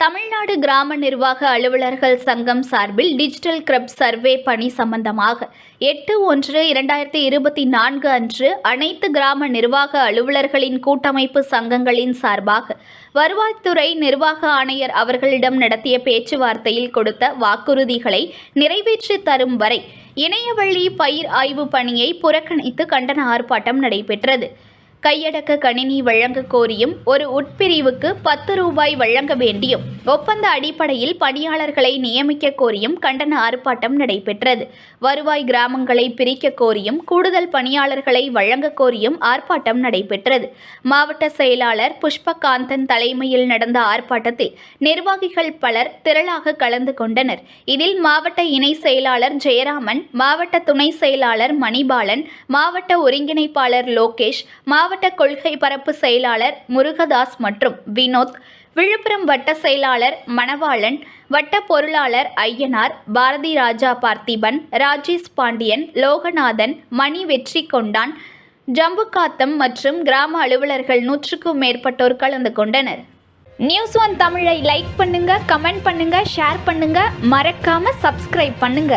தமிழ்நாடு கிராம நிர்வாக அலுவலர்கள் சங்கம் சார்பில் டிஜிட்டல் கிரப் சர்வே பணி சம்பந்தமாக எட்டு ஒன்று இரண்டாயிரத்தி இருபத்தி நான்கு அன்று அனைத்து கிராம நிர்வாக அலுவலர்களின் கூட்டமைப்பு சங்கங்களின் சார்பாக வருவாய்த்துறை நிர்வாக ஆணையர் அவர்களிடம் நடத்திய பேச்சுவார்த்தையில் கொடுத்த வாக்குறுதிகளை நிறைவேற்றி தரும் வரை இணையவழி பயிர் ஆய்வு பணியை புறக்கணித்து கண்டன ஆர்ப்பாட்டம் நடைபெற்றது. கையடக்க கணினி வழங்க கோரியும் ஒரு உட்பிரிவுக்கு பத்து ரூபாய் வழங்க வேண்டியும். ஒப்பந்த அடிப்படையில் பணியாளர்களை நியமிக்க கோரியும் கண்டன ஆர்ப்பாட்டம் நடைபெற்றது. வருவாய் கிராமங்களை பிரிக்க கோரியும் கூடுதல் பணியாளர்களை வழங்க கோரியும் ஆர்ப்பாட்டம் நடைபெற்றது. மாவட்ட செயலாளர் புஷ்பகாந்தன் தலைமையில் நடந்த ஆர்ப்பாட்டத்தில் நிர்வாகிகள் பலர் திரளாக கலந்து கொண்டனர். இதில் மாவட்ட இணை செயலாளர் ஜெயராமன் மாவட்ட துணை செயலாளர் மணிபாலன் மாவட்ட ஒருங்கிணைப்பாளர் லோகேஷ் மாவட்ட கொள்கை பரப்பு செயலாளர் முருகதாஸ் மற்றும் வினோத் விழுப்புரம் வட்ட செயலாளர் மணவாளன் வட்ட பொருளாளர் ஐயனார் பாரதி ராஜா பார்த்திபன் ராஜேஷ் பாண்டியன் லோகநாதன் மணி வெற்றி கொண்டான் ஜம்புகாத்தம் மற்றும் கிராம அலுவலர்கள் நூற்றுக்கும் மேற்பட்டோர் கலந்து கொண்டனர். நியூஸ் ஒன் தமிழை லைக் பண்ணுங்க கமெண்ட் பண்ணுங்க ஷேர் பண்ணுங்க மறக்காம சப்ஸ்கிரைப் பண்ணுங்க.